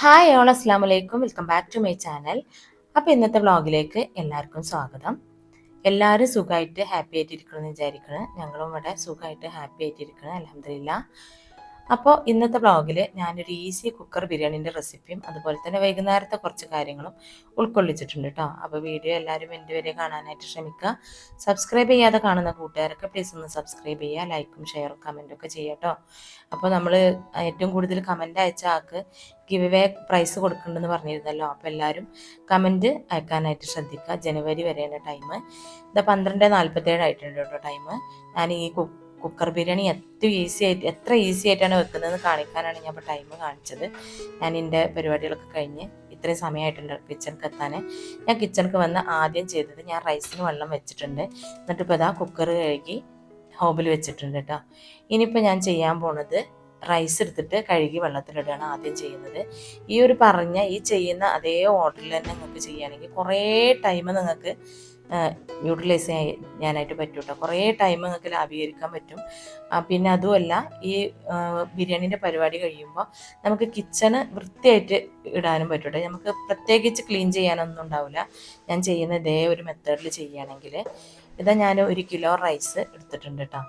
Hi all അസ്ലാം വലൈക്കും welcome back to my channel അപ്പോൾ ഇന്നത്തെ വ്ളോഗിലേക്ക് എല്ലാവർക്കും സ്വാഗതം. എല്ലാവരും സുഖമായിട്ട് ഹാപ്പി ആയിട്ടിരിക്കണമെന്ന് വിചാരിക്കണം. ഞങ്ങളും ഇവിടെ സുഖമായിട്ട് ഹാപ്പി ആയിട്ടിരിക്കണം അലഹമില്ല അപ്പോൾ ഇന്നത്തെ വ്ളോഗിൽ ഞാനൊരു ഈസി കുക്കർ ബിരിയാണീന്റെ റെസിപ്പിയും അതുപോലെ തന്നെ വൈകുന്നേരത്തെ കുറച്ച് കാര്യങ്ങളും ഉൾക്കൊള്ളിച്ചിട്ടുണ്ട് കേട്ടോ അപ്പോൾ വീഡിയോ എല്ലാവരും എന്റെ വരെ കാണാനായിട്ട് ശ്രമിക്കുക. സബ്സ്ക്രൈബ് ചെയ്യാതെ കാണുന്ന കൂട്ടുകാരൊക്കെ പ്ലീസ് ഒന്ന് സബ്സ്ക്രൈബ് ചെയ്യുക ലൈക്കും ഷെയറും കമന്റും ഒക്കെ ചെയ്യുക കേട്ടോ അപ്പോൾ നമ്മൾ ഏറ്റവും കൂടുതൽ കമന്റ് അയച്ച ആൾക്ക് ഗിവ് വേ പ്രൈസ് കൊടുക്കുന്നുണ്ടെന്ന് പറഞ്ഞിരുന്നല്ലോ. അപ്പോൾ എല്ലാവരും കമന്റ് അയക്കാനായിട്ട് ശ്രദ്ധിക്കുക. ജനുവരി വരെയാണ് ടൈം ഇതാ പന്ത്രണ്ട് നാൽപ്പത്തേഴ് ആയിട്ടുണ്ട് കേട്ടോ ടൈം ഞാൻ ഈ കുക്കർ ബിരിയാണി എത്ര ഈസി ആയിട്ട് എത്ര ഈസി ആയിട്ടാണ് വെക്കുന്നതെന്ന് കാണിക്കാനാണ് ഞാൻ ഇപ്പോൾ ടൈം കാണിച്ചത്. ഞാൻ എന്റെ പരിപാടികളൊക്കെ കഴിഞ്ഞ് ഇത്രയും സമയമായിട്ടുണ്ട് കിച്ചണിക്ക് എത്താൻ. ഞാൻ കിച്ചണിക്ക് വന്ന് ആദ്യം ചെയ്തത് ഞാൻ റൈസിന് വെള്ളം വെച്ചിട്ടുണ്ട്. എന്നിട്ട് ഇപ്പോൾ ഇതാ കുക്കർ കഴുകി ഹോബിൽ വെച്ചിട്ടുണ്ട് കേട്ടോ. ഇനിയിപ്പോൾ ഞാൻ ചെയ്യാൻ പോണത് റൈസ് എടുത്തിട്ട് കഴുകി വെള്ളത്തിലിടുകയാണ് ആദ്യം ചെയ്യുന്നത്. ഈ ഒരു പറഞ്ഞ ഈ ചെയ്യുന്ന അതേ ഓർഡറിൽ തന്നെ നിങ്ങൾക്ക് ചെയ്യുകയാണെങ്കിൽ കുറേ ടൈം നിങ്ങൾക്ക് യൂട്ടിലൈസ് ചെയ്യാനായിട്ട് പറ്റും കേട്ടോ കുറേ ടൈം നിങ്ങൾക്ക് ലാഭീകരിക്കാൻ പറ്റും. പിന്നെ അതുമല്ല ഈ ബിരിയാണീന്റെ പരിപാടി കഴിയുമ്പോൾ നമുക്ക് കിച്ചണ് വൃത്തിയായിട്ട് ഇടാനും പറ്റും കേട്ടോ നമുക്ക് പ്രത്യേകിച്ച് ക്ലീൻ ചെയ്യാനൊന്നും ഉണ്ടാവില്ല ഞാൻ ചെയ്യുന്ന ഇതേ ഒരു മെത്തേഡിൽ ചെയ്യുകയാണെങ്കിൽ ഇതാ ഞാൻ ഒരു കിലോ റൈസ് എടുത്തിട്ടുണ്ട് കേട്ടോ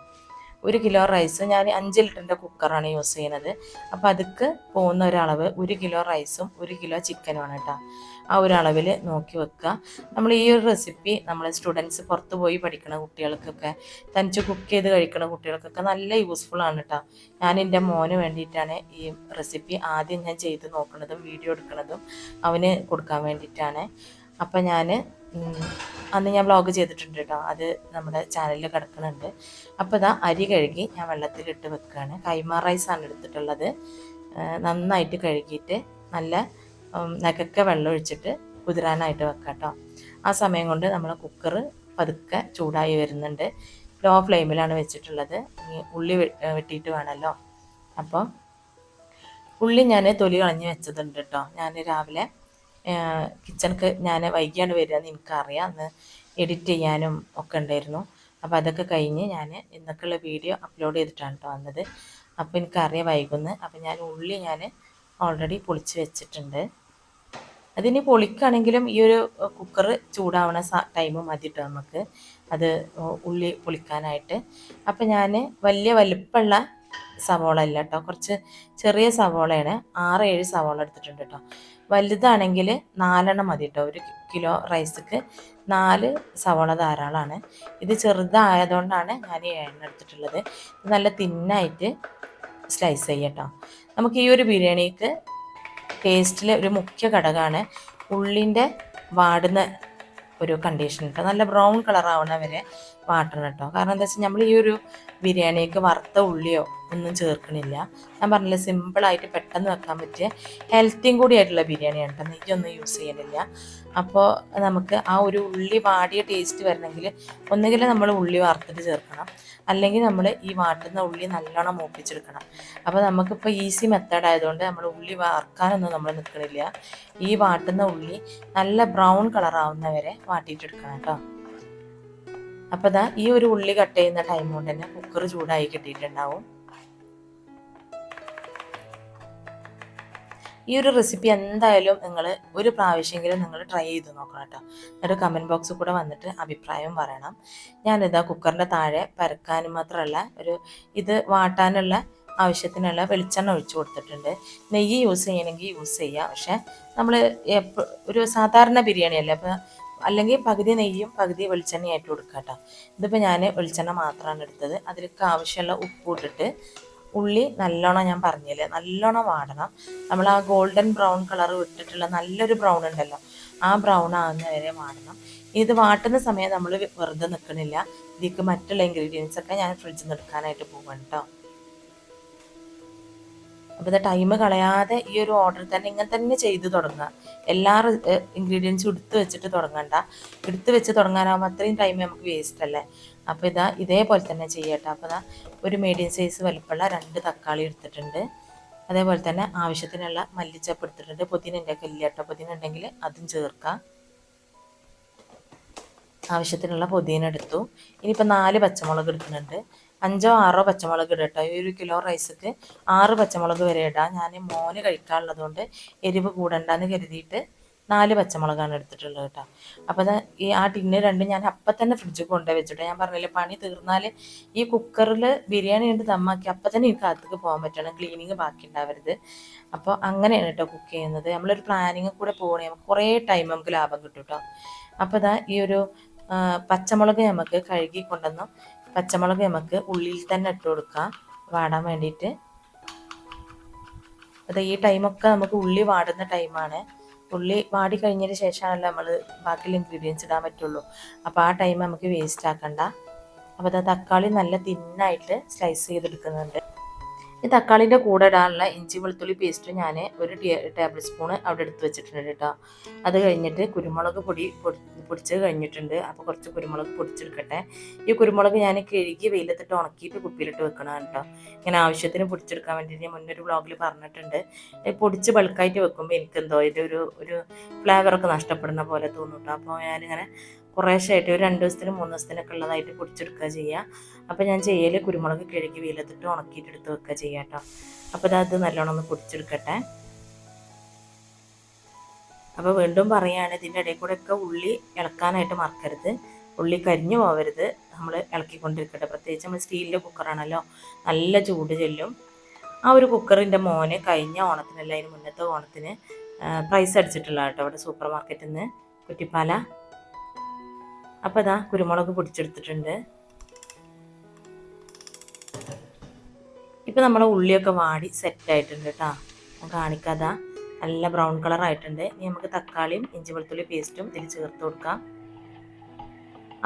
ഒരു കിലോ റൈസ് ഞാൻ അഞ്ച് ലിറ്ററിന്റെ കുക്കറാണ് യൂസ് ചെയ്യുന്നത്. അപ്പോൾ അതിക്ക് പോകുന്ന ഒരളവ് ഒരു കിലോ റൈസും ഒരു കിലോ ചിക്കനുമാണ് കേട്ടോ ആ ഒരു അളവിൽ നോക്കി വെക്കുക നമ്മൾ ഈ ഒരു റെസിപ്പി നമ്മൾ സ്റ്റുഡൻസ് പുറത്ത് പോയി പഠിക്കുന്ന കുട്ടികൾക്കൊക്കെ തനിച്ച് കുക്ക് ചെയ്ത് കഴിക്കുന്ന കുട്ടികൾക്കൊക്കെ നല്ല യൂസ്ഫുൾ ആണ് കേട്ടോ ഞാൻ എന്റെ മോന് വേണ്ടിയിട്ടാണ് ഈ റെസിപ്പി ആദ്യം ഞാൻ ചെയ്ത് നോക്കുന്നതും വീഡിയോ എടുക്കുന്നതും അവന് കൊടുക്കാൻ വേണ്ടിയിട്ടാണ്. അപ്പം ഞാൻ അന്ന് ഞാൻ ബ്ലോഗ് ചെയ്തിട്ടുണ്ട് കേട്ടോ. അത് നമ്മുടെ ചാനലിൽ കിടക്കുന്നുണ്ട്. അപ്പോൾ ഇതാ അരി കഴുകി ഞാൻ വെള്ളത്തിലിട്ട് വെക്കുകയാണ് കൈമാ റൈസാണ് എടുത്തിട്ടുള്ളത്. നന്നായിട്ട് കഴുകിയിട്ട് നല്ല നകക്ക വെള്ളം ഒഴിച്ചിട്ട് കുതിരാനായിട്ട് വെക്കാം കേട്ടോ ആ സമയം കൊണ്ട് നമ്മൾ കുക്കർ പതുക്കെ ചൂടായി വരുന്നുണ്ട്. ലോ ഫ്ലെയിമിലാണ് വെച്ചിട്ടുള്ളത്. ഉള്ളി വെട്ടിയിട്ട് വേണമല്ലോ അപ്പോൾ ഉള്ളി ഞാൻ തൊലി കളഞ്ഞ് വെച്ചതുണ്ട് കേട്ടോ ഞാൻ രാവിലെ കിച്ചണിക്ക് ഞാൻ വൈകിയാണ് വരിക എന്ന് എനിക്കറിയാം. അന്ന് എഡിറ്റ് ചെയ്യാനും ഒക്കെ ഉണ്ടായിരുന്നു. അപ്പോൾ അതൊക്കെ കഴിഞ്ഞ് ഞാൻ ഇന്നൊക്കെയുള്ള വീഡിയോ അപ്ലോഡ് ചെയ്തിട്ടാണ് കേട്ടോ വന്നത്. അപ്പോൾ എനിക്കറിയാം വൈകുന്ന്. അപ്പോൾ ഞാൻ ഉള്ളി ഞാൻ ഓൾറെഡി പൊളിച്ച് വെച്ചിട്ടുണ്ട്. അതിന് പൊളിക്കുകയാണെങ്കിലും ഈ ഒരു കുക്കർ ചൂടാവണ ടൈം മതി കേട്ടോ നമുക്ക് അത് ഉള്ളി പൊളിക്കാനായിട്ട്. അപ്പം ഞാൻ വലിയ വലുപ്പമുള്ള സവോള അല്ല കേട്ടോ കുറച്ച് ചെറിയ സവോളയാണ്. ആറ് ഏഴ് സവോള എടുത്തിട്ടുണ്ട് കേട്ടോ വലുതാണെങ്കിൽ നാലെണ്ണം മതി കേട്ടോ ഒരു കിലോ റൈസ്ക്ക് നാല് സവോള ധാരാളമാണ് ഇത് ചെറുതായതുകൊണ്ടാണ് ഞാൻ ഈ എണ്ണ എടുത്തിട്ടുള്ളത്. നല്ല തിന്നായിട്ട് സ്ലൈസ് ചെയ്യട്ടോ. നമുക്ക് ഈ ഒരു ബിരിയാണിക്ക് ടേസ്റ്റിലെ ഒരു മുഖ്യ ഘടകമാണ് ഉള്ളിന്റെ വാടുന്ന ഒരു കണ്ടീഷൻ കേട്ടോ നല്ല ബ്രൗൺ കളർ ആവണ വരെ വാട്ടണം കേട്ടോ. കാരണം എന്താ വെച്ചാൽ നമ്മൾ ഈ ഒരു ബിരിയാണിക്ക് വറുത്ത ഉള്ളിയോ ഒന്നും ചേർക്കണില്ല. ഞാൻ പറഞ്ഞില്ല സിമ്പിളായിട്ട് പെട്ടെന്ന് വെക്കാൻ പറ്റിയ ഹെൽത്തിയും കൂടി ആയിട്ടുള്ള ബിരിയാണിയാണ് കേട്ടോ. നെയ്യൊന്നും യൂസ് ചെയ്യണില്ല. അപ്പോൾ നമുക്ക് ആ ഒരു ഉള്ളി വാടിയ ടേസ്റ്റ് വരണമെങ്കിൽ ഒന്നുകിൽ നമ്മൾ ഉള്ളി വറുത്തിട്ട് ചേർക്കണം. അല്ലെങ്കിൽ നമ്മൾ ഈ വാട്ടുന്ന ഉള്ളി നല്ലോണം മൂപ്പിച്ചെടുക്കണം. അപ്പോൾ നമുക്കിപ്പോൾ ഈസി മെത്തേഡ് ആയതുകൊണ്ട് നമ്മൾ ഉള്ളി വറുക്കാനൊന്നും നമ്മൾ നിൽക്കണില്ല ഈ വാട്ടുന്ന ഉള്ളി നല്ല ബ്രൗൺ കളറാവുന്നവരെ വാട്ടിയിട്ടെടുക്കണം കേട്ടോ. അപ്പോൾ ദാ ഈ ഒരു ഉള്ളി കട്ട് ചെയ്യുന്ന ടൈം കൊണ്ട് തന്നെ കുക്കർ ചൂടായി കിട്ടിയിട്ടുണ്ടാവും. ഈ ഒരു റെസിപ്പി എന്തായാലും നിങ്ങൾ ഒരു പ്രാവശ്യമെങ്കിലും നിങ്ങൾ ട്രൈ ചെയ്ത് നോക്കണം കേട്ടോ. എന്നിട്ട് കമന്റ് ബോക്സിൽ കൂടെ വന്നിട്ട് അഭിപ്രായം പറയണം. ഞാനിതാ കുക്കറിന്റെ താഴെ പരക്കാനും മാത്രമല്ല ഒരു ഇത് വാട്ടാനുള്ള ആവശ്യത്തിനുള്ള വെളിച്ചെണ്ണ ഒഴിച്ചു കൊടുത്തിട്ടുണ്ട്. നെയ്യ് യൂസ് ചെയ്യണമെങ്കിൽ യൂസ് ചെയ്യാം. പക്ഷേ നമ്മൾ ഒരു സാധാരണ ബിരിയാണി അല്ലേ അപ്പോൾ അല്ലെങ്കിൽ പകുതി നെയ്യും പകുതി വെളിച്ചെണ്ണയായിട്ട് കൊടുക്കുക കേട്ടോ. ഇതിപ്പോൾ ഞാൻ വെളിച്ചെണ്ണ മാത്രമാണ് എടുത്തത്. അതിലേക്ക് ആവശ്യമുള്ള ഉപ്പ് ഇട്ടിട്ട് ഉള്ളി നല്ലോണം ഞാൻ പറഞ്ഞില്ലേ നല്ലോണം വാടണം. നമ്മൾ ആ ഗോൾഡൻ ബ്രൗൺ കളർ വിട്ടിട്ടുള്ള നല്ലൊരു ബ്രൗൺ ഉണ്ടല്ലോ ആ ബ്രൗൺ ആകുന്ന വരെ വാടണം ഇത് വാട്ടുന്ന സമയം നമ്മൾ വെറുതെ നിൽക്കണില്ല ഇതിക്ക് മറ്റുള്ള ഇൻഗ്രീഡിയൻസ് ഒക്കെ ഞാൻ ഫ്രിഡ്ജിൽ നിന്ന് എടുക്കാനായിട്ട് പോകണം കേട്ടോ. അപ്പോൾ ഇത് ടൈം കളയാതെ ഈ ഒരു ഓർഡർ തന്നെ ഇങ്ങനെ തന്നെ ചെയ്ത് തുടങ്ങുക. എല്ലാ ഇൻഗ്രീഡിയൻസും എടുത്ത് വെച്ചിട്ട് തുടങ്ങണ്ട. എടുത്ത് വെച്ച് തുടങ്ങാനാകുമ്പോൾ അത്രയും ടൈം നമുക്ക് വേസ്റ്റ് അല്ലേ? അപ്പോൾ ഇതാ ഇതേപോലെ തന്നെ ചെയ്യട്ടെ. അപ്പോൾ ഇതാ ഒരു മീഡിയം സൈസ് വലിപ്പമുള്ള രണ്ട് തക്കാളി എടുത്തിട്ടുണ്ട്. അതേപോലെ തന്നെ ആവശ്യത്തിനുള്ള മല്ലിച്ചപ്പ് എടുത്തിട്ടുണ്ട്. പുതിനന്റെ ഒക്കെ ഇല്ല കേട്ടോ പുതിന ഉണ്ടെങ്കിൽ അതും ചേർക്കാം. ആവശ്യത്തിനുള്ള പുതിന എടുത്തു. ഇനിയിപ്പോൾ നാല് പച്ചമുളക് എടുക്കുന്നുണ്ട്. അഞ്ചോ ആറോ പച്ചമുളക് ഇടുക കേട്ടോ ഈ ഒരു കിലോ റൈസ്ക്ക് ആറ് പച്ചമുളക് വരെ ഇടാം. ഞാൻ മോന് കഴിക്കാനുള്ളത് കൊണ്ട് എരിവ് കൂടണ്ടെന്ന് കരുതിയിട്ട് നാല് പച്ചമുളകാണ് എടുത്തിട്ടുള്ളത് കേട്ടോ അപ്പോൾ അത് ഈ ആ ടിന്ന് രണ്ടും ഞാൻ അപ്പം തന്നെ ഫ്രിഡ്ജിൽ കൊണ്ടുപോയി വെച്ചിട്ട് ഞാൻ പറഞ്ഞില്ലേ പണി തീർന്നാൽ ഈ കുക്കറിൽ ബിരിയാണി കൊണ്ട് ദമ്മാക്കി അപ്പം തന്നെ എനിക്ക് അകത്തേക്ക് പോകാൻ പറ്റണം ക്ലീനിങ് ബാക്കി ഉണ്ടാവരുത്. അപ്പോൾ അങ്ങനെയാണ് കേട്ടോ കുക്ക് ചെയ്യുന്നത്. നമ്മളൊരു പ്ലാനിങ് കൂടെ പോകണേ കുറേ ടൈം നമുക്ക് ലാഭം കിട്ടും കേട്ടോ അപ്പോൾ ഇതാ ഈ ഒരു പച്ചമുളക് നമുക്ക് കഴുകി കൊണ്ടുവന്നു. പച്ചമുളക് നമുക്ക് ഉള്ളിൽ തന്നെ ഇട്ട് കൊടുക്കാം. വാടാൻ വേണ്ടിയിട്ട്. അത് ഈ ടൈമൊക്കെ നമുക്ക് ഉള്ളി വാടുന്ന ടൈമാണ് ഉള്ളി വാടി കഴിഞ്ഞതിന് ശേഷമാണല്ലോ നമ്മൾ ബാക്കിയുള്ള ഇൻഗ്രീഡിയൻസ് ഇടാൻ പറ്റുള്ളൂ. അപ്പോൾ ആ ടൈം നമുക്ക് വേസ്റ്റ് ആക്കണ്ട. അപ്പോൾ അത് തക്കാളി നല്ല തിന്നായിട്ട് സ്ലൈസ് ചെയ്തെടുക്കുന്നുണ്ട്. ഈ തക്കാളിന്റെ കൂടെ ഇടാനുള്ള ഇഞ്ചി വെളുത്തുള്ളി പേസ്റ്റ് ഞാൻ ഒരു ടേബിൾ സ്പൂൺ അവിടെ എടുത്ത് വെച്ചിട്ടുണ്ട് കേട്ടോ. അത് കഴിഞ്ഞിട്ട് കുരുമുളക് പൊടി പൊടിച്ച് കഴിഞ്ഞിട്ടുണ്ട്. അപ്പോൾ കുറച്ച് കുരുമുളക് പൊടിച്ചെടുക്കട്ടെ. ഈ കുരുമുളക് ഞാൻ കഴുകി വെയിലത്തിട്ട് ഉണക്കിയിട്ട് കുപ്പിയിലിട്ട് വെക്കണം കേട്ടോ. ഇങ്ങനെ ആവശ്യത്തിന് പൊടിച്ചെടുക്കാൻ വേണ്ടി ഞാൻ മുന്നൊരു ബ്ലോഗിൽ പറഞ്ഞിട്ടുണ്ട്. പൊടിച്ച് ബൾക്കായിട്ട് വെക്കുമ്പോൾ എനിക്കെന്തോ ഇതൊരു ഒരു ഫ്ലേവറൊക്കെ നഷ്ടപ്പെടുന്ന പോലെ തോന്നും അപ്പോൾ ഞാനിങ്ങനെ കുറേശ്ശായിട്ട് ഒരു രണ്ട് ദിവസത്തിന് മൂന്ന് ദിവസത്തിനൊക്കെ ഉള്ളതായിട്ട് പൊടിച്ചെടുക്കുക ചെയ്യുക. അപ്പോൾ ഞാൻ ചെയ്യൽ കുരുമുളക് കിഴക്കി വെയിലത്തിട്ട് ഉണക്കിയിട്ട് എടുത്ത് വെക്കുക ചെയ്യുക കേട്ടോ. അപ്പോൾ അത് നല്ലോണം ഒന്ന് പൊടിച്ചെടുക്കട്ടെ അപ്പോൾ വീണ്ടും പറയുകയാണ് ഇതിന്റെ ഇടയിൽ കൂടെ ഒക്കെ ഉള്ളി ഇളക്കാനായിട്ട് മറക്കരുത്. ഉള്ളി കരിഞ്ഞു പോകരുത് നമ്മൾ ഇളക്കിക്കൊണ്ടിരിക്കട്ടെ. പ്രത്യേകിച്ച് നമ്മൾ സ്റ്റീലിന്റെ കുക്കറാണല്ലോ നല്ല ചൂട് ചെല്ലും. ആ ഒരു കുക്കറിന്റെ മോന് കഴിഞ്ഞ ഓണത്തിനല്ല അതിന് മുന്നത്തെ ഓണത്തിന് പ്രൈസ് അടിച്ചിട്ടുള്ള കേട്ടോ അവിടെ സൂപ്പർ മാർക്കറ്റിൽ നിന്ന് കുറ്റിപ്പാല. അപ്പോൾ അതാ കുരുമുളക് പൊടിച്ചെടുത്തിട്ടുണ്ട്. ഇപ്പം നമ്മളെ ഉള്ളിയൊക്കെ വാടി സെറ്റ് ആയിട്ടുണ്ട് കേട്ടോ. കാണിക്കാതാ നല്ല ബ്രൗൺ കളർ ആയിട്ടുണ്ട്. ഇനി നമുക്ക് തക്കാളിയും ഇഞ്ചി വെളുത്തുള്ളി പേസ്റ്റും ഇതിൽ ചേർത്ത് കൊടുക്കാം.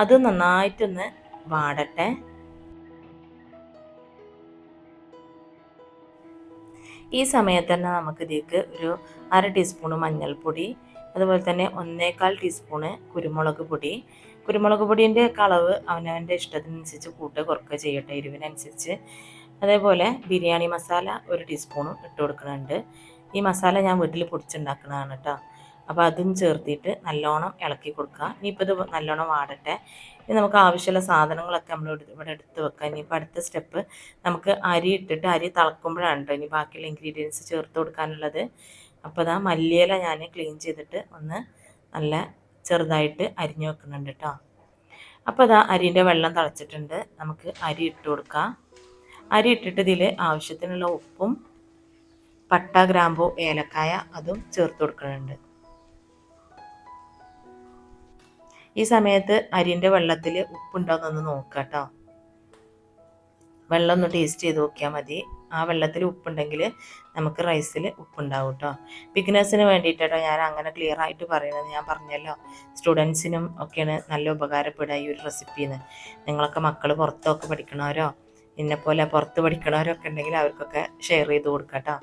അത് നന്നായിട്ടൊന്ന് വാടട്ടെ. ഈ സമയത്ത് തന്നെ നമുക്ക് ഇതിലേക്ക് ഒരു അര ടീസ്പൂണ് മഞ്ഞൾപ്പൊടി അതുപോലെ തന്നെ ഒന്നേകാൽ ടീസ്പൂണ് കുരുമുളക് പൊടി കുരുമുളക് പൊടിന്റെ കളവ് അവനവന്റെ ഇഷ്ടത്തിനനുസരിച്ച് കൂട്ടുക കുറക്കുക ചെയ്യട്ടെ എരിവിനനുസരിച്ച്. അതേപോലെ ബിരിയാണി മസാല ഒരു ടീസ്പൂണും ഇട്ട് കൊടുക്കുന്നുണ്ട്. ഈ മസാല ഞാൻ വീട്ടിൽ പൊടിച്ചുണ്ടാക്കുന്നതാണ് കേട്ടോ അപ്പോൾ അതും ചേർത്തിട്ട് നല്ലോണം ഇളക്കി കൊടുക്കുക. ഇനിയിപ്പോൾ ഇത് നല്ലോണം വാടട്ടെ. ഇനി നമുക്ക് ആവശ്യമുള്ള സാധനങ്ങളൊക്കെ നമ്മൾ ഇവിടെ എടുത്ത് വെക്കാം ഇനിയിപ്പോൾ അടുത്ത സ്റ്റെപ്പ് നമുക്ക് അരി ഇട്ടിട്ട് അരി തിളക്കുമ്പോഴാണ് കേട്ടോ ഇനി ബാക്കിയുള്ള ഇൻഗ്രീഡിയൻസ് ചേർത്ത് കൊടുക്കാനുള്ളത്. അപ്പോൾ അതാ മല്ലിയില ഞാൻ ക്ലീൻ ചെയ്തിട്ട് ഒന്ന് നല്ല ചെറുതായിട്ട് അരിഞ്ഞു വെക്കുന്നുണ്ട് കേട്ടോ അപ്പോൾ അതാ അരിന്റെ വെള്ളം തിളച്ചിട്ടുണ്ട്. നമുക്ക് അരി ഇട്ട് കൊടുക്കാം. അരി ഇട്ടിട്ട് ഇതിൽ ആവശ്യത്തിനുള്ള ഉപ്പും പട്ട ഗ്രാമ്പു ഏലക്കായ അതും ചേർത്ത് കൊടുക്കുന്നുണ്ട്. ഈ സമയത്ത് അരിന്റെ വെള്ളത്തിൽ ഉപ്പുണ്ടോയെന്നൊന്ന് നോക്കാം കേട്ടോ വെള്ളം ഒന്ന് ടേസ്റ്റ് ചെയ്ത് നോക്കിയാൽ മതി. ആ വെള്ളത്തിൽ ഉപ്പുണ്ടെങ്കിൽ നമുക്ക് റൈസിൽ ഉപ്പുണ്ടാവും കേട്ടോ ബിഗിനേഴ്സിന് വേണ്ടിയിട്ടോ ഞാൻ അങ്ങനെ ക്ലിയർ ആയിട്ട് പറയുന്നത്. ഞാൻ പറഞ്ഞല്ലോ സ്റ്റുഡൻസിനും ഒക്കെയാണ് നല്ല ഉപകാരപ്പെടുക ഈ ഒരു റെസിപ്പിന്ന് നിങ്ങളൊക്കെ മക്കൾ പുറത്തൊക്കെ പഠിക്കണവരോ എന്നെപ്പോലെ പുറത്ത് പഠിക്കണവരൊക്കെ ഉണ്ടെങ്കിൽ അവർക്കൊക്കെ ഷെയർ ചെയ്ത് കൊടുക്കാം കേട്ടോ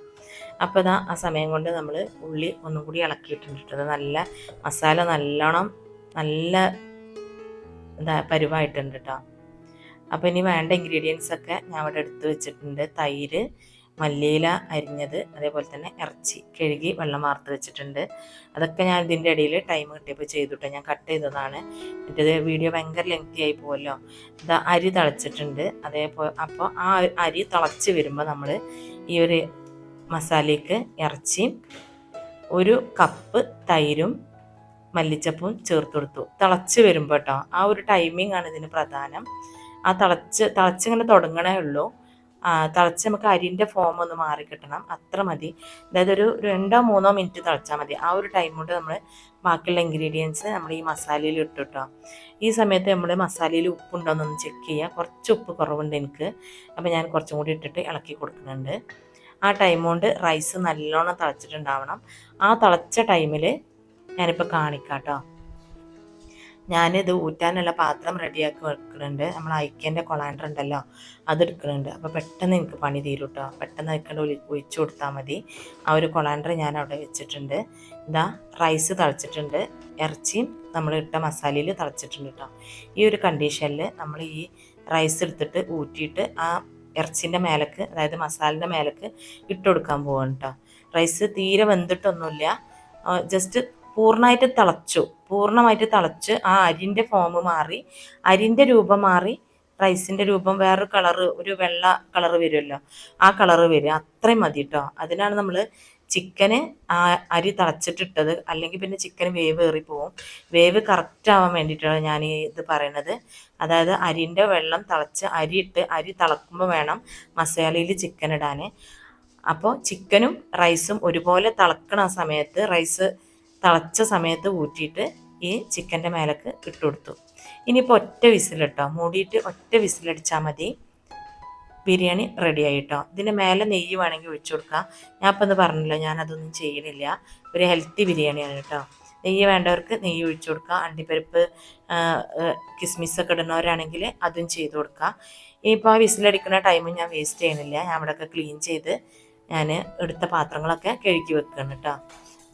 അപ്പോൾ ഇതാ ആ സമയം കൊണ്ട് നമ്മൾ ഉള്ളി ഒന്നും കൂടി ഇളക്കിയിട്ടുണ്ട് നല്ല മസാല നല്ലോണം നല്ല എന്താ പരുവായിട്ടുണ്ട് കേട്ടോ. അപ്പോൾ ഇനി വേണ്ട ഇൻഗ്രീഡിയൻസ് ഒക്കെ ഞാൻ ഇവിടെ എടുത്തു വെച്ചിട്ടുണ്ട്. തൈര് മല്ലിയില അരിഞ്ഞത് അതേപോലെ തന്നെ ഇറച്ചി കഴുകി വെള്ളം വാർത്ത് വെച്ചിട്ടുണ്ട്. അതൊക്കെ ഞാൻ ഇതിന്റെ ഇടയിൽ ടൈം കിട്ടിയപ്പോൾ ചെയ്തുട്ടോ. ഞാൻ കട്ട് ചെയ്തതാണ്. മറ്റേത് വീഡിയോ ഭയങ്കര ലെങ്തി ആയി പോകുമല്ലോ ഇതാ അരി തിളച്ചിട്ടുണ്ട്. അതേപോലെ അപ്പോൾ ആ അരി തിളച്ച് വരുമ്പോൾ നമ്മൾ ഈ ഒരു മസാലയ്ക്ക് ഇറച്ചിയും ഒരു കപ്പ് തൈരും മല്ലിച്ചപ്പും ചേർത്ത് കൊടുത്തു. തിളച്ച് വരുമ്പോൾ കേട്ടോ ആ ഒരു ടൈമിംഗ് ആണ് ഇതിന് പ്രധാനം. ആ തിളച്ച് തിളച്ചിങ്ങനെ തുടങ്ങണേ ഉള്ളൂ. തിളച്ച് നമുക്ക് അരിന്റെ ഫോം ഒന്ന് മാറി കിട്ടണം. അത്ര മതി. അതായത് ഒരു രണ്ടോ മൂന്നോ മിനിറ്റ് തിളച്ചാൽ മതി. ആ ഒരു ടൈം കൊണ്ട് നമ്മൾ ബാക്കിയുള്ള ഇൻഗ്രീഡിയൻസ് നമ്മൾ ഈ മസാലയിൽ ഇട്ടു കേട്ടോ ഈ സമയത്ത് നമ്മൾ മസാലയിൽ ഉപ്പുണ്ടോയെന്നൊന്ന് ചെക്ക് ചെയ്യുക കുറച്ച് ഉപ്പ് കുറവുണ്ട് എനിക്ക്. അപ്പോൾ ഞാൻ കുറച്ചും കൂടി ഇട്ടിട്ട് ഇളക്കി കൊടുക്കുന്നുണ്ട്. ആ ടൈം കൊണ്ട് റൈസ് നല്ലോണം തിളച്ചിട്ടുണ്ടാവണം. ആ തിളച്ച ടൈമിൽ ഞാനിപ്പോൾ കാണിക്കാം കേട്ടോ ഞാനിത് ഊറ്റാനുള്ള പാത്രം റെഡിയാക്കി വെക്കുന്നുണ്ട് നമ്മൾ ഐക്യന്റെ കൊളാൻഡർ ഉണ്ടല്ലോ അതെടുക്കുന്നുണ്ട് അപ്പോൾ പെട്ടെന്ന് എനിക്ക് പണി തീരും കേട്ടോ പെട്ടെന്ന് അതിക്കണ്ട് ഒഴിച്ചു കൊടുത്താൽ മതി. ആ ഒരു കൊളാൻഡർ ഞാൻ അവിടെ വെച്ചിട്ടുണ്ട്. ഇതാ റൈസ് തളിച്ചിട്ടുണ്ട്. ഇറച്ചിയും നമ്മൾ ഇട്ട മസാലയിൽ തളിച്ചിട്ടുണ്ട് കേട്ടോ. ഈ ഒരു കണ്ടീഷനിൽ നമ്മൾ ഈ റൈസ് എടുത്തിട്ട് ഊറ്റിയിട്ട് ആ ഇറച്ചിന്റെ മേലക്ക് അതായത് മസാലിന്റെ മേലക്ക് ഇട്ട് കൊടുക്കാൻ പോവാണ് കേട്ടോ. റൈസ് തീരെ വെന്തിട്ടൊന്നുമില്ല. ജസ്റ്റ് പൂർണമായിട്ട് തിളച്ചു. പൂർണമായിട്ട് തിളച്ച് ആ അരിന്റെ ഫോം മാറി. അരിന്റെ രൂപം മാറി റൈസിന്റെ രൂപം വേറൊരു കളറ് ഒരു വെള്ള കളറ് വരുമല്ലോ. ആ കളറ് വരും അത്രയും മതി കേട്ടോ അതിനാണ് നമ്മൾ ചിക്കന് ആ അരി തിളച്ചിട്ടിട്ടത്. അല്ലെങ്കിൽ പിന്നെ ചിക്കൻ വേവ് കയറി പോവും വേവ് കറക്റ്റ് ആവാൻ വേണ്ടിയിട്ടാണ് ഞാൻ ഇത് പറയണത്. അതായത് അരിന്റെ വെള്ളം തിളച്ച് അരി ഇട്ട് അരി തിളക്കുമ്പോൾ വേണം മസാലയിൽ ചിക്കൻ ഇടാൻ അപ്പോൾ ചിക്കനും റൈസും ഒരുപോലെ തിളക്കണ സമയത്ത് റൈസ് തിളച്ച സമയത്ത് ഊറ്റിയിട്ട് ഈ ചിക്കന്റെ മേലേക്ക് ഇട്ട് കൊടുത്തു. ഇനിയിപ്പോൾ ഒറ്റ വിസിലിട്ടോ മൂടിയിട്ട് ഒറ്റ വിസിലടിച്ചാൽ മതി. ബിരിയാണി റെഡി ആയിട്ടോ? ഇതിന്റെ മേലെ നെയ്യ് വേണമെങ്കിൽ ഒഴിച്ചു കൊടുക്കാം. ഞാൻ ഇപ്പം ഒന്ന് പറഞ്ഞില്ല ഞാനതൊന്നും ചെയ്യണില്ല. ഒരു ഹെൽത്തി ബിരിയാണിയാണ് കേട്ടോ. നെയ്യ് വേണ്ടവർക്ക് നെയ്യ് ഒഴിച്ചു കൊടുക്കുക അണ്ടിപ്പരിപ്പ് കിസ്മിസ് ഇടുന്നവരാണെങ്കിൽ അതും ചെയ്ത് കൊടുക്കുക ഇനിയിപ്പോൾ ആ വിസിലടിക്കുന്ന ടൈം ഞാൻ വേസ്റ്റ് ചെയ്യണില്ല ഞാൻ അവിടെയൊക്കെ ക്ലീൻ ചെയ്ത് ഞാൻ എടുത്ത പാത്രങ്ങളൊക്കെ കഴുകി വെക്കുകയാണ് കേട്ടോ.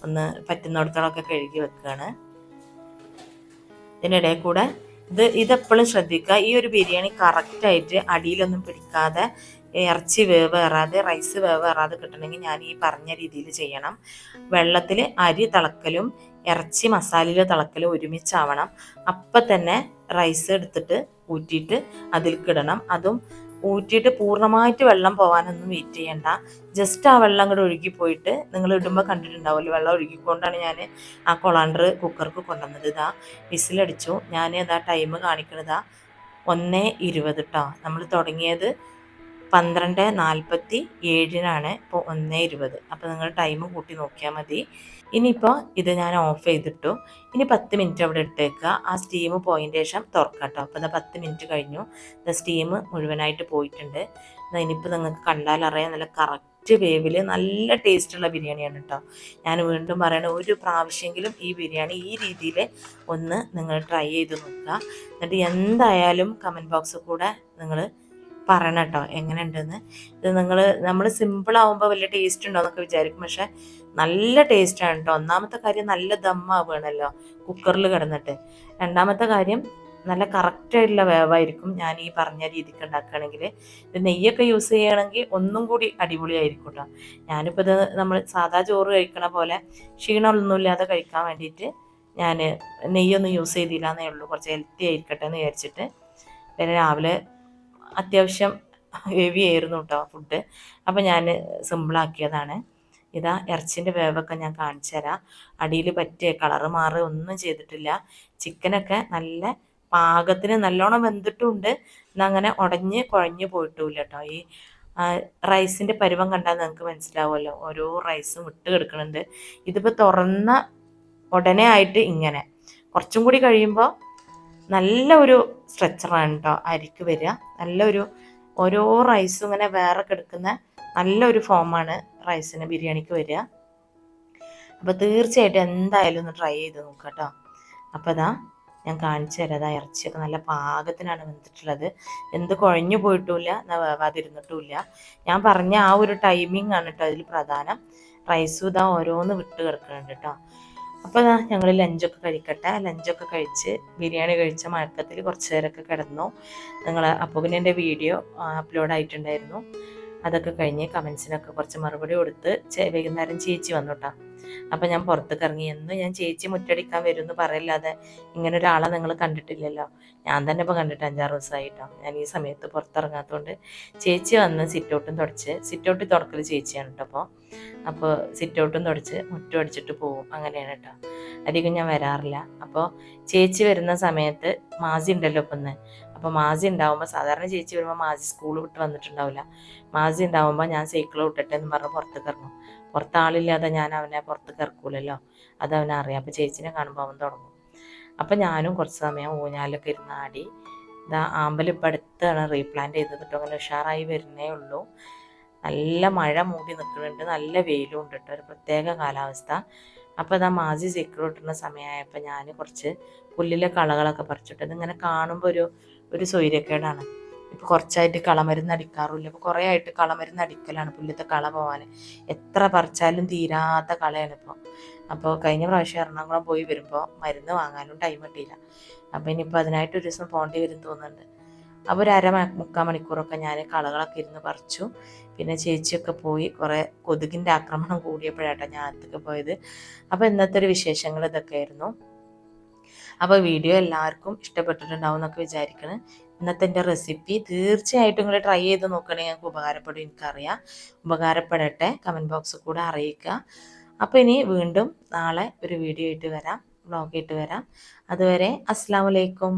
ഒന്ന് പറ്റുന്നിടത്തോളമൊക്കെ കഴുകി വെക്കുകയാണ്. ഇതിനിടയിൽ കൂടെ ഇത് ഇതെപ്പോഴും ശ്രദ്ധിക്കുക. ഈ ഒരു ബിരിയാണി കറക്റ്റായിട്ട് അടിയിലൊന്നും പിടിക്കാതെ ഇറച്ചി വേവ് ഏറാതെ റൈസ് വേവ് ഏറാതെ കിട്ടണമെങ്കിൽ ഞാൻ ഈ പറഞ്ഞ രീതിയിൽ ചെയ്യണം. വെള്ളത്തിൽ അരി തിളക്കലും ഇറച്ചി മസാലയിൽ തിളക്കലും ഒരുമിച്ചാവണം. അപ്പം തന്നെ റൈസ് എടുത്തിട്ട് ഊറ്റിയിട്ട് അതിൽക്കിടണം അതും ഊറ്റിയിട്ട് പൂർണമായിട്ട് വെള്ളം പോകാനൊന്നും വെയിറ്റ് ചെയ്യണ്ട. ജസ്റ്റ് ആ വെള്ളം അങ്ങോട്ട് ഒഴുകി പോയിട്ട് നിങ്ങൾ ഇടുമ്പോൾ കണ്ടിട്ടുണ്ടാവുമല്ലോ വെള്ളം ഒഴുകിക്കൊണ്ടാണ് ഞാൻ ആ കൊളാണ്ടർ കുക്കർക്ക് കൊണ്ടുവന്നത് ഇതാ. വിസിലടിച്ചു ഞാൻ ഇതാ ടൈം കാണിക്കണതാ ഒന്ന് ഇരുപത് കേട്ടോ നമ്മൾ തുടങ്ങിയത് പന്ത്രണ്ട് നാൽപ്പത്തി ഏഴിനാണ്. ഇപ്പോൾ ഒന്ന് ഇരുപത്. അപ്പോൾ നിങ്ങൾ ടൈം കൂട്ടി നോക്കിയാൽ മതി. ഇനിയിപ്പോൾ ഇത് ഞാൻ ഓഫ് ചെയ്തിട്ടു. ഇനി പത്ത് മിനിറ്റ് അവിടെ ഇട്ടേക്കുക. ആ സ്റ്റീം പോയതിന് ശേഷം തുറക്കാം കേട്ടോ. അപ്പോൾ ഇതാ പത്ത് മിനിറ്റ് കഴിഞ്ഞു. ഇത് സ്റ്റീം മുഴുവനായിട്ട് പോയിട്ടുണ്ട്. എന്നാൽ ഇനിയിപ്പോൾ നിങ്ങൾക്ക് കണ്ടാൽ അറിയാം. നല്ല കറക്റ്റ് വേവിൽ നല്ല ടേസ്റ്റുള്ള ബിരിയാണിയാണ് കേട്ടോ. ഞാൻ വീണ്ടും പറയണ ഒരു പ്രാവശ്യമെങ്കിലും ഈ ബിരിയാണി ഈ രീതിയിൽ ഒന്ന് നിങ്ങൾ ട്രൈ ചെയ്ത് നോക്കുക. എന്നിട്ട് എന്തായാലും കമന്റ് ബോക്സിൽ കൂടെ നിങ്ങൾ പറയണം കേട്ടോ എങ്ങനെയുണ്ടെന്ന്. ഇത് നിങ്ങൾ നമ്മൾ സിമ്പിൾ ആകുമ്പോൾ വലിയ ടേസ്റ്റ് ഉണ്ടോ എന്നൊക്കെ വിചാരിക്കും. പക്ഷെ നല്ല ടേസ്റ്റാണ് കേട്ടോ ഒന്നാമത്തെ കാര്യം നല്ല ദമ്മാവുകയാണല്ലോ കുക്കറിൽ കിടന്നിട്ട്. രണ്ടാമത്തെ കാര്യം നല്ല കറക്റ്റായിട്ടുള്ള വേവായിരിക്കും ഞാൻ ഈ പറഞ്ഞ രീതിക്ക് ഉണ്ടാക്കുകയാണെങ്കിൽ. ഇത് നെയ്യൊക്കെ യൂസ് ചെയ്യുകയാണെങ്കിൽ ഒന്നും കൂടി അടിപൊളിയായിരിക്കും കേട്ടോ ഞാനിപ്പോൾ ഇത് നമ്മൾ സാധാ ചോറ് കഴിക്കണ പോലെ ക്ഷീണമൊന്നുമില്ലാതെ കഴിക്കാൻ വേണ്ടിയിട്ട് ഞാൻ നെയ്യൊന്നും യൂസ് ചെയ്തില്ല എന്നേ ഉള്ളൂ. കുറച്ച് ഹെൽത്തി ആയിരിക്കട്ടെ എന്ന് വിചാരിച്ചിട്ട്. പിന്നെ രാവിലെ അത്യാവശ്യം ഹെവി ആയിരുന്നു കേട്ടോ ഫുഡ് അപ്പോൾ ഞാൻ സിമ്പിളാക്കിയതാണ് ഇതാ ഇറച്ചിന്റെ വേവൊക്കെ ഞാൻ കാണിച്ചു തരാം. അടിയിൽ പറ്റിയ കളറ് മാറി ഒന്നും ചെയ്തിട്ടില്ല. ചിക്കനൊക്കെ നല്ല പാകത്തിന് നല്ലോണം വെന്തിട്ടുമുണ്ട് എന്നങ്ങനെ ഉടഞ്ഞ് കുഴഞ്ഞ് പോയിട്ടുമില്ല കേട്ടോ ഈ റൈസിന്റെ പരുവം കണ്ടാൽ നിങ്ങൾക്ക് മനസ്സിലാവുമല്ലോ. ഓരോ റൈസും വിട്ട് കിടക്കുന്നുണ്ട് ഇതിപ്പോൾ തുറന്ന ഉടനെ ആയിട്ട് ഇങ്ങനെ. കുറച്ചും കൂടി കഴിയുമ്പോൾ നല്ല ഒരു സ്ട്രെച്ചറാണ് കേട്ടോ അരിക്ക് വരിക. നല്ലൊരു ഓരോ റൈസും ഇങ്ങനെ വേറെ കിടക്കുന്ന നല്ലൊരു ഫോമാണ് റൈസിന് ബിരിയാണിക്ക് വരിക. അപ്പോൾ തീർച്ചയായിട്ടും എന്തായാലും ഒന്ന് ട്രൈ ചെയ്ത് നോക്കാം കേട്ടോ അപ്പോൾ അതാ ഞാൻ കാണിച്ചു തരാം. അതാ ഇറച്ചിയൊക്കെ നല്ല പാകത്തിനാണ് വെന്തിട്ടുള്ളത് എന്ത് കുഴഞ്ഞു പോയിട്ടുമില്ല വേവാതിരുന്നിട്ടുമില്ല ഞാൻ പറഞ്ഞ ആ ഒരു ടൈമിംഗ് ആണ് കേട്ടോ അതിൽ പ്രധാനം. റൈസും ഇതാ ഓരോന്ന് വിട്ട് കിടക്കുന്നുണ്ട് കേട്ടോ അപ്പോൾ ഞങ്ങൾ ലഞ്ചൊക്കെ കഴിക്കട്ടെ. ലഞ്ചൊക്കെ കഴിച്ച് ബിരിയാണി കഴിച്ച മഴക്കത്തിൽ കുറച്ച് നേരമൊക്കെ കിടന്നു. നിങ്ങൾ അപ്പോൾ പിന്നെ എന്റെ വീഡിയോ അപ്ലോഡ് ആയിട്ടുണ്ടായിരുന്നു. അതൊക്കെ കഴിഞ്ഞ് കമൻസിനൊക്കെ കുറച്ച് മറുപടി കൊടുത്ത് വൈകുന്നേരം ചേച്ചി വന്നു കേട്ടോ അപ്പം ഞാൻ പുറത്തേക്ക് ഇറങ്ങി. എന്ന് ഞാൻ ചേച്ചി മുറ്റടിക്കാൻ വരും എന്ന് പറയില്ലാതെ ഇങ്ങനെ ഒരാളെ നിങ്ങൾ കണ്ടിട്ടില്ലല്ലോ. ഞാൻ തന്നെ ഇപ്പോൾ കണ്ടിട്ട് അഞ്ചാറ് ദിവസമായിട്ടോ. ഞാൻ ഈ സമയത്ത് പുറത്തിറങ്ങാത്തതുകൊണ്ട് ചേച്ചി വന്ന് സിറ്റൗട്ടും തുടച്ച് സിറ്റൗട്ടിൽ തുടക്കൽ ചേച്ചിയാണ് കേട്ടോ അപ്പോൾ അപ്പോൾ സിറ്റൗട്ടും തുടച്ച് മുറ്റം അടിച്ചിട്ട് പോവും. അങ്ങനെയാണ് കേട്ടോ അധികം ഞാൻ വരാറില്ല. അപ്പോൾ ചേച്ചി വരുന്ന സമയത്ത് മാസി ഉണ്ടല്ലോ ഇപ്പം അപ്പോൾ മാസി ഉണ്ടാവുമ്പോൾ സാധാരണ ചേച്ചി വരുമ്പോൾ മാസി സ്കൂൾ വിട്ട് വന്നിട്ടുണ്ടാവില്ല മാസി ഉണ്ടാവുമ്പോൾ ഞാൻ സൈക്കിൾ വിട്ടിട്ട് എന്ന് പറഞ്ഞ് പുറത്തേക്ക് ഇറങ്ങും. പുറത്ത് ആളില്ലാതെ ഞാൻ അവനെ പുറത്തേക്ക് ഇറക്കൂലല്ലോ. അത് അവനെ അറിയാം. അപ്പോൾ ചേച്ചിനെ കാണുമ്പോൾ അവൻ തുടങ്ങും. അപ്പം ഞാനും കുറച്ച് സമയം ഊഞ്ഞാലൊക്കെ ഇരുന്ന് ആടി. ഇതാ ആമ്പൽ അടുത്താണ് റീപ്ലാന്റ് ചെയ്തത്. കേട്ടോ അങ്ങനെ ഉഷാറായി വരുന്നേ ഉള്ളൂ. നല്ല മഴ മൂടി നിൽക്കുന്നുണ്ട് നല്ല വെയിലും ഉണ്ട് കേട്ടോ ഒരു പ്രത്യേക കാലാവസ്ഥ. അപ്പോൾ ഇതാ മാസി സൈക്കിൾ വിട്ടുന്ന സമയമായപ്പോൾ ഞാൻ കുറച്ച് പുല്ലിലെ കളകളൊക്കെ പറിച്ചിട്ട് ഇതിങ്ങനെ കാണുമ്പോൾ ഒരു ഒരു സൗര്യക്കേടാണ് ഇപ്പോൾ കുറച്ചായിട്ട് കളമരുന്ന് അടിക്കാറുമില്ല. ഇപ്പോൾ കുറേ ആയിട്ട് കളമരുന്ന് അടിക്കലാണ് പുല്ലത്തെ കള പോകാൻ എത്ര പറിച്ചാലും തീരാത്ത കളയാണ് ഇപ്പോൾ അപ്പോൾ കഴിഞ്ഞ പ്രാവശ്യം എറണാകുളം പോയി വരുമ്പോൾ മരുന്ന് വാങ്ങാനും ടൈം കിട്ടിയില്ല. അപ്പോൾ ഇനിയിപ്പോൾ അതിനായിട്ട് ഒരു ദിവസം പോകേണ്ടി വരും തോന്നുന്നുണ്ട്. അപ്പോൾ ഒരു അര മുക്കാൽ മണിക്കൂറൊക്കെ ഞാൻ കളകളൊക്കെ ഇരുന്ന് പറിച്ചു. പിന്നെ ചേച്ചിയൊക്കെ പോയി കുറേ കൊതുകിന്റെ ആക്രമണം കൂടിയപ്പോഴാട്ടോ ഞാൻ അകത്തൊക്കെ പോയത്. അപ്പോൾ ഇന്നത്തെ ഒരു വിശേഷങ്ങൾ ഇതൊക്കെ ആയിരുന്നു അപ്പോൾ വീഡിയോ എല്ലാവർക്കും ഇഷ്ടപ്പെട്ടിട്ടുണ്ടാവും എന്നൊക്കെ വിചാരിക്കണം. ഇന്നത്തെ എന്റെ റെസിപ്പി തീർച്ചയായിട്ടും നിങ്ങൾ ട്രൈ ചെയ്ത് നോക്കണേ ഞങ്ങൾക്ക് ഉപകാരപ്പെടും എനിക്കറിയാം. ഉപകാരപ്പെടട്ടെ. കമന്റ് ബോക്സിൽ കൂടെ അറിയിക്കുക അപ്പോൾ ഇനി വീണ്ടും നാളെ ഒരു വീഡിയോ ആയിട്ട് വരാം. വ്ളോഗ് ആയിട്ട് വരാം. അതുവരെ അസ്സാം വലൈക്കും